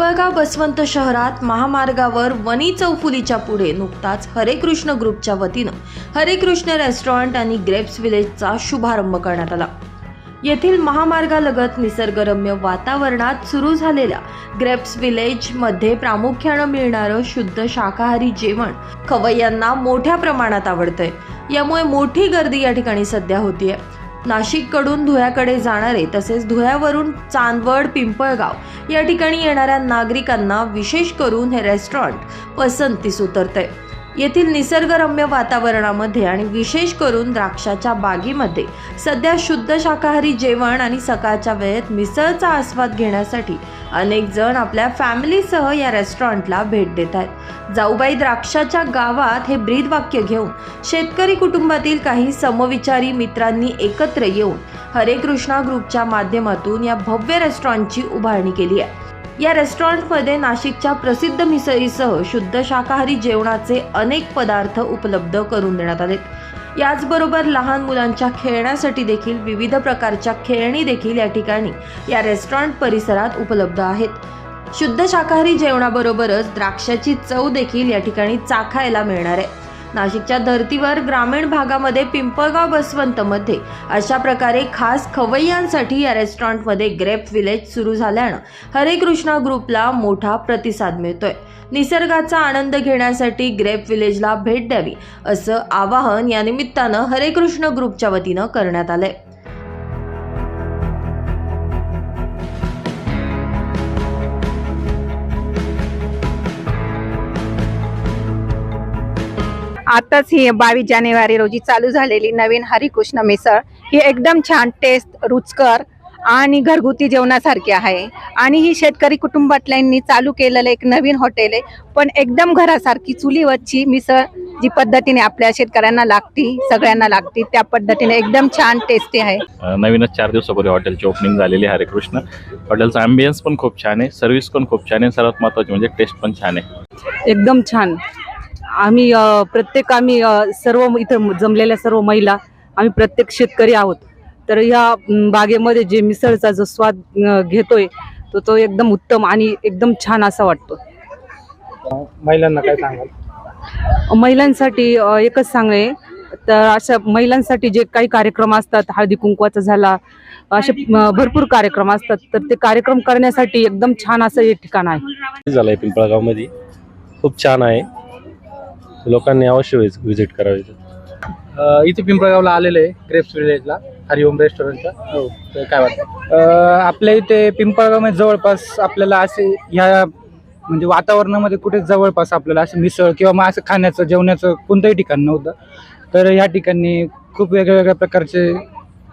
पिंपळगाव बसवंत शहरात महामार्गावर वनी चौफुलीच्या पुढे नुकताच हरे कृष्ण ग्रुपच्या वतीनं हरे कृष्ण रेस्टॉरंट आणि ग्रेप्स विलेजचा शुभारंभ करण्यात आला. येथील महामार्गालगत निसर्गरम्य वातावरणात सुरू झालेल्या ग्रेप्स विलेजमध्ये प्रामुख्यानं मिळणारं शुद्ध शाकाहारी जेवण खवय्यांना मोठ्या प्रमाणात आवडतंय. यामुळे मोठी गर्दी या ठिकाणी सध्या होतीये. नाशिककडून धुळ्याकडे जाणारे तसेच धुळ्यावरून चांदवड पिंपळगाव या ठिकाणी येणाऱ्या नागरिकांना विशेष करून हे रेस्टॉरंट पसंतीस उतरते येथील निसर्गरम्य वातावरणामध्ये आणि विशेष करून द्राक्षाच्या बागेमध्ये सध्या शुद्ध शाकाहारी जेवण आणि सकाळच्या वेळेत मिसळचा आस्वाद घेण्यासाठी अनेक जण आपल्या फॅमिलीसह या रेस्टॉरंटला भेट देत आहेत. जाऊबाई द्राक्षाच्या गावात हे ब्रीदवाक्य घेऊन शेतकरी कुटुंबातील काही समविचारी मित्रांनी एकत्र येऊन हरे कृष्णा ग्रुपच्या माध्यमातून या भव्य रेस्टॉरंटची उभारणी केली आहे. या रेस्टॉरंटमध्ये नाशिकच्या प्रसिद्ध मिसळीसह शुद्ध शाकाहारी जेवणाचे अनेक पदार्थ उपलब्ध करून देण्यात आलेत. याचबरोबर लहान मुलांच्या खेळण्यासाठी देखील विविध प्रकारच्या खेळणी देखील या ठिकाणी या रेस्टॉरंट परिसरात उपलब्ध आहेत. शुद्ध शाकाहारी जेवणाबरोबरच द्राक्षाची चव देखील या ठिकाणी चाखायला मिळणार आहे. नाशिकच्या धर्तीवर ग्रामीण भागामध्ये पिंपळगाव बसवंतमध्ये अशा प्रकारे खास खवय्यांसाठी या रेस्टॉरंटमध्ये ग्रेप विलेज सुरू झाल्यानं हरे कृष्णा ग्रुपला मोठा प्रतिसाद मिळतोय. निसर्गाचा आनंद घेण्यासाठी ग्रेप विलेजला भेट द्यावी असं आवाहन या निमित्तानं हरे कृष्ण ग्रुपच्या वतीनं करण्यात आलंय. आताच ही बावीस जानेवारी रोजी चालू झालेली नवीन हरिकृष्ण मिसळ ही एकदम छान टेस्ट रुचकर आणि घरगुती जेवणासारखी आहे. आणि ही शेतकरी कुटुंबातल्यांनी चालू केलेलं एक नवीन हॉटेल आहे. पण एकदम घरासारखी चुलीवरची मिसळ जी पद्धतीने आपल्या शेतकऱ्यांना लागती सगळ्यांना लागती त्या पद्धतीने एकदम छान टेस्टी आहे. नवीनच चार दिवसापूर्वी हॉटेलची ओपनिंग झालेली आहे हरेकृष्ण हॉटेलचा अँबियन्स पण खूप छान आहे सर्व्हिस पण खूप छान आहे सर्वात महत्त्वाची म्हणजे टेस्ट पण छान आहे. एकदम छान. आम्ही प्रत्येक आम्ही सर्व इथं जमलेल्या सर्व महिला आम्ही प्रत्येक शेतकरी आहोत. तर या म, बागेमध्ये जे मिसळचा जो स्वाद घेतोय तो तो एकदम उत्तम आणि एकदम छान असा वाटतो. महिलांना काय सांगाल? महिलांसाठी एकच सांगणे तर अशा महिलांसाठी जे काही कार्यक्रम असतात हळदी कुंकवाचा झाला असे भरपूर कार्यक्रम असतात. तर ते कार्यक्रम करण्यासाठी एकदम छान असं हे ठिकाण आहे. झालंय पिंपळगावमध्ये. खूप छान आहे. लोकांनी अवश्य व्हिजिट करावी. इथे पिंपळगावला आलेलं आहे ग्रेप्स विलेजला. हरिओम रेस्टॉरंटच्या हो. तर काय वाटतं? अं, आपल्या इथे पिंपळगावमध्ये जवळपास आपल्याला असे ह्या म्हणजे वातावरणामध्ये कुठे जवळपास आपल्याला असं मिसळ किंवा मग असं खाण्याचं जेवण्याचं कोणतंही ठिकाण नव्हतं. तर ह्या ठिकाणी खूप वेगळ्या वेगळ्या प्रकारचे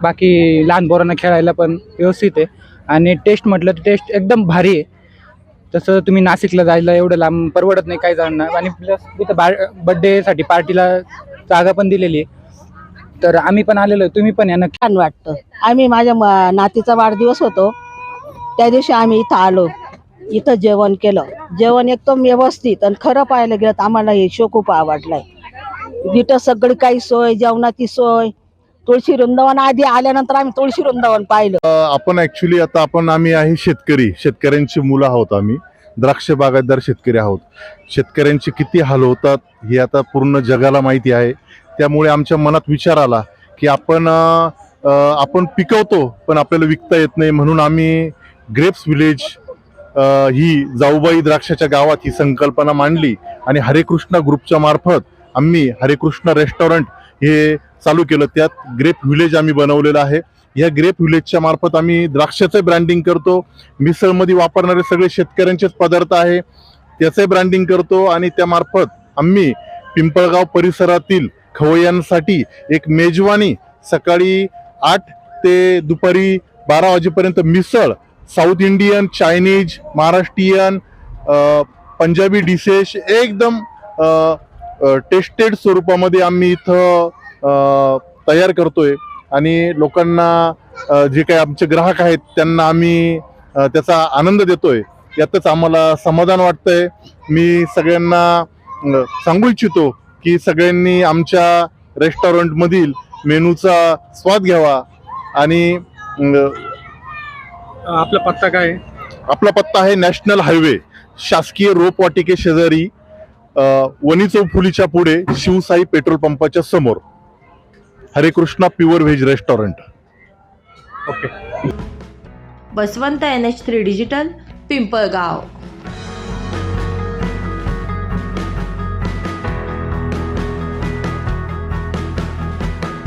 बाकी लहान पोरांना खेळायला पण व्यवस्थित आहे. आणि टेस्ट म्हटलं तर टेस्ट एकदम भारी आहे. तसं तुम्ही नाशिकला जायला एवढं लांब परवडत नाही काही जणांना आणि प्लस तिथं बा बड्डेसाठी पार्टीला जागा पण दिलेली आहे. तर आम्ही पण आलेलो आहे. तुम्ही पण या नक्की. छान वाटतं. आम्ही माझ्या म- नातीचा वाढदिवस होतो. त्या दिवशी आम्ही इथं आलो. इथं जेवण केलं. जेवण एकदम व्यवस्थित आणि खरं पाहायला गेलं तर आम्हाला हे शो खूप आवडलाय. इथं सगळी काही सोय जेवणाची सोय. तुळशी वृंदावन आधी आल्यानंतर आम्ही तुळशी वृंदावन पाहिलं. आपण ऍक्च्युली आता आपण आम्ही आहे शेतकरी. शेतकऱ्यांची मुलं आहोत आम्ही. द्राक्ष बागायतदार शेतकरी आहोत. शेतकऱ्यांचे किती हाल होतात हे आता पूर्ण जगाला माहिती आहे. त्यामुळे आमच्या मनात विचार आला की आपण आपण पिकवतो पण आपल्याला विकता येत नाही म्हणून आम्ही ग्रेप्स विलेज ही जाऊबाई द्राक्षाच्या गावात ही संकल्पना मांडली आणि हरेकृष्णा ग्रुपच्या मार्फत आम्ही हरेकृष्णा रेस्टॉरंट हे चालू केलं. त्यात ग्रेप व्हिलेज आम्ही बनवलेलं आहे. या ग्रेप व्हिलेजच्या मार्फत आम्ही द्राक्षाचं ब्रँडिंग करतो. मिसळमध्ये वापरणारे सगळे शेतकऱ्यांचेच पदार्थ आहे. त्याचंही ब्रँडिंग करतो आणि त्यामार्फत आम्ही पिंपळगाव परिसरातील खवय्यांसाठी एक मेजवानी सकाळी आठ ते दुपारी बारा वाजेपर्यंत misal south Indian Chinese Maharashtrian Punjabi dishes एकदम टेस्टेड स्वरूपामध्ये आम्ही इथं तयार करतोय. आणि लोकांना जे काही आमचे ग्राहक आहेत त्यांना आम्ही त्याचा आनंद देतोय. यातच आम्हाला समाधान वाटतंय. मी सगळ्यांना सांगू इच्छितो की सगळ्यांनी आमच्या रेस्टॉरंटमधील मेनूचा स्वाद घ्यावा आणि आपला पत्ता काय? आहे आपला पत्ता आहे नॅशनल हायवे शासकीय रोपवाटिके शेजारी वनी चौफुलीच्या पुढे शिवसाई पेट्रोल पंपाच्या समोर. Hare Krishna pure veg restaurant. Baswant N H three digital Pimpalgaon.